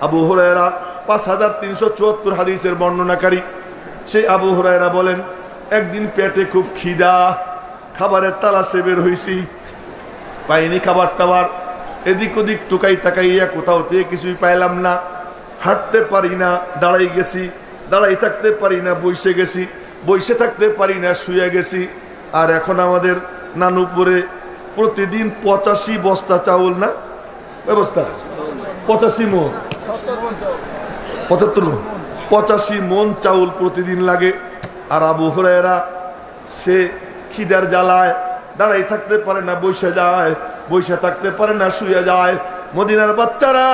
আবু হুরায়রা পাঁচ হাজার তিনশো চুয়াত্তর হাদিসের বর্ণনাকারী। সেই আবু হুরায়রা বলেন, একদিন পেটে খুব খিদা, খাবারের তালাশে বের হইছি। পাইনি খাবার টাবার। এদিক ওদিক টুকাই তাকাইয়া কোথাও থেকে কিছুই পাইলাম না। হাঁটতে পারি না, দাঁড়াই গেছি। দাঁড়াই থাকতে পারি না, বইসে গেছি। বইসে থাকতে পারি না শুয়ে গেছি। আর এখন আমাদের নানুপুরে প্রতিদিন পঁচাশি বস্তা চাউল না? ব্যবস্থা পঁচাশি মন পঁচাত্তর পঁচাশি মন চাউল প্রতিদিন লাগে। আর আবু হরেরা সে খিদার জ্বালায় দাঁড়াই থাকতে পারে না, বসে যায়, বসে থাকতে পারে না, শুয়ে যায়। মদিনার বাচ্চারা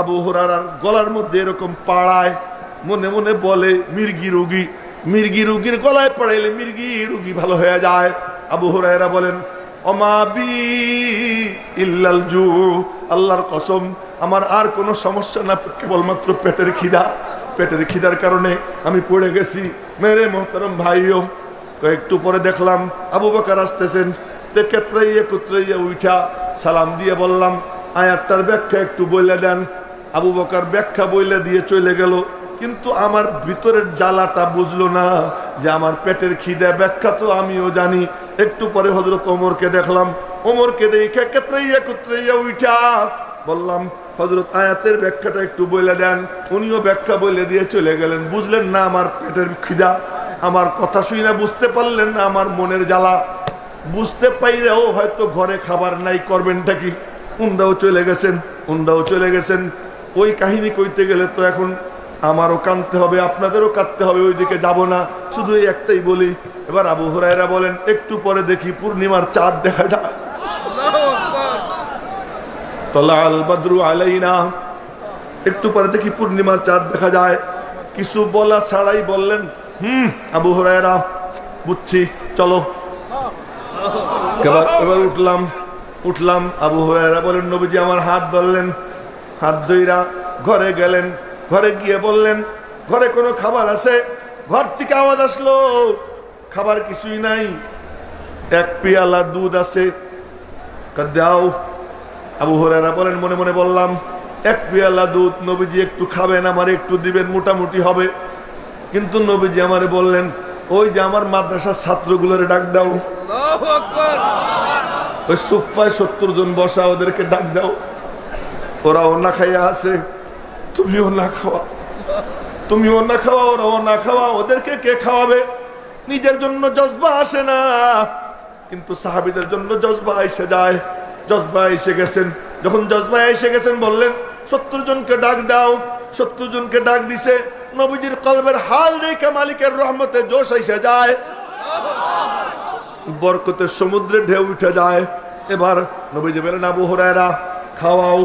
আবু হরার গলার মধ্যে এরকম পাড়ায়, মনে মনে বলে, মির্গি রুগী। মির্গি রুগীর গলায় পড়াইলে মির্গি রুগী ভালো হয়ে যায়। আবু হরাইরা বলেন, অমাবি ইল্লাল জু, আল্লাহর কসম আমার আর কোনো সমস্যা না, কেবলমাত্র পেটের খিদা। পেটের খিদার কারণে আমি পড়ে গেছি। মেরে মোহতারম ভাইও, একটু পরে দেখলাম আবু বকার আসতেছেন। তে কেত্রাইয়া কুত্রাইয়া উঠা সালাম দিয়ে বললাম, আয়াতটার ব্যাখ্যা একটু বলে দেন। আবু বকার ব্যাখ্যা বইলে দিয়ে চলে গেল। কিন্তু আমার ভিতরের জ্বালাটা বুঝলো না যে আমার পেটের খিদে ব্যাখ্যা তো আমিও জানি। একটু পরে হজরত ওমরকে দেখলাম। ওমরকে দেখে কেত্রাইয়া কুত্রাইয়া উঠা বললাম হজরত আয়াতের ব্যাখ্যাটা একটু বলে দেন। উনিও ব্যাখ্যা বলে দিয়ে চলে গেলেন। বুঝলেন না আমার পেটের খিদা, আমার কথা শুই না, বুঝতে পারলেন না আমার মনের জ্বালা। বুঝতে পাইলেও হয়তো ঘরে খাবার নাই, করবেনটা কি? উন্ডাও চলে গেছেন উন্ডাও চলে গেছেন। ওই কাহিনী কইতে গেলে তো এখন আমারও কাঁদতে হবে, আপনাদেরও কাঁদতে হবে, ওইদিকে যাব না। শুধু এই একটাই বলি। এবার আবু হরাইরা বলেন, একটু পরে দেখি পূর্ণিমার চাঁদ দেখা যায়। একটু পরে দেখি পূর্ণিমার চাঁদ দেখা যায়। কিছু বলা ছাড়াই বললেন, হুম, আবু হরাইরা বুঝছি, চলো। এবার উঠলাম উঠলাম, আবু হরাইরা বলেন, নবীজি আমার হাত ধরলেন, হাত ধইরা ঘরে গেলেন, ঘরে গিয়ে বললেন, ঘরে কোনো খাবার আছে? ঘর থেকে আওয়াজ আসলো, খাবার কিছুই নাই, এক পিয়ালা দুধ আছে দাও। আবু হরারা বলেন মনে মনে বললাম এক পেয়ালা দুধ নবীজি একটু খাবেন আমার একটু দিবেন মোটামুটি হবে। কিন্তু নবীজি আমারে বললেন ওই যে আমার মাদ্রাসার ছাত্রগুলোরে ডাক দাও। ওই সুফায় সত্তর জন বসা ওদেরকে ডাক দাও। ওরাও না খাইয়া আছে তুমিও না খাওয়া। তুমিও না খাওয়া ওরাও না খাওয়া ওদেরকে কে খাওয়াবে? নিজের জন্য জজবা আসে না। কিন্তু সাহাবিদের জন্য জজবা এসে যায়। জজবা এসে গেছেন। যখন জজবা এসে গেছেন, বললেন, সত্তর জনকে ডাক দাও। সত্তর জনকে ডাক দিছে। নবীজির কলবের হাল দেখে মালিকের রহমতে জোশ এসে যায়। বরকতের সমুদ্রে ঢেউ উঠে যায়। এবার নবীজি বলেন আবু হরায়রা, খাওয়াও।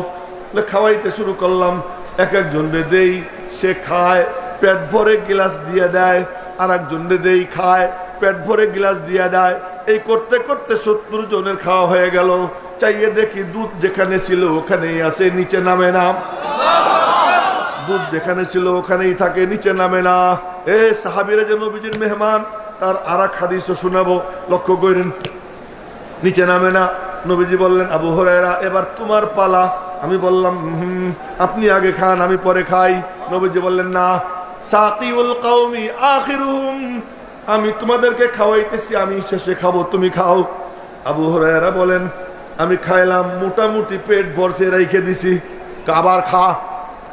খাওয়াইতে শুরু করলাম। এক একজন দেই সে খায়, পেট ভরে গিলাস দিয়ে দেয়। আর একজন দেই খায়, পেট ভরে গিলাস দিয়ে দেয়। এই করতে করতে সত্তর জনের খাওয়া হয়ে গেল। চাইয়ে দেখি দুধ যেখানে ছিল ওখানেই আছে, নিচে নামে না। দুধ যেখানে ছিল ওখানেই থাকে, নিচে নামে না। এ সাহাবিরা যে নবীজির মেহমান, তার আর এক হাদিসও শোনাবো, লক্ষ্য করেন, নিচে নামে না। নবীজি বললেন, আবু হরাইরা এবার তোমার পালা। আমি বললাম আপনি আগে খান, আমি পরে খাই। নবীজি বললেন, না, সাকিউল কওমি আখিরুহুম, আমি তোমাদেরকে খাওয়াইতেছি, আমি শেষে খাব, তুমি খাও। আবু হরাইরা বলেন আমি খাইলাম, মোটামুটি পেট ভরসে রেখে দিছি। আবার খা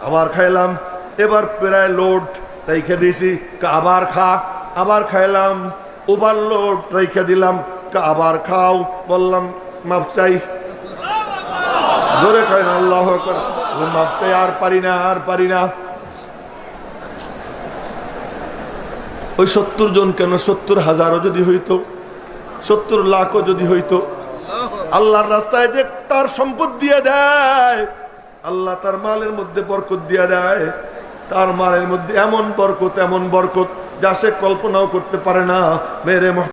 আবার খাইলাম। এবার প্রায় লোড রেখে দিছি আবার খা আবার খাইলাম। ওভারলোড রেখে দিলাম আবার খাও, বললাম মাপ চাই। জোরে খাই না, আল্লাহ। মাপ চাই, আর পারি না, আর পারি না। ওই সত্তর জন কেন? সত্তর হাজারও যদি হইতো, সত্তর লাখও যদি হইতো আল্লাহর রাস্তায় যে তার সম্পদ দিয়ে দেয়, আল্লাহ তার মালের মধ্যে বরকত দিয়ে দেয়, তার মালের মধ্যে এমন বরকত এমন বরকত যা সে কল্পনাও করতে পারে না। মেরে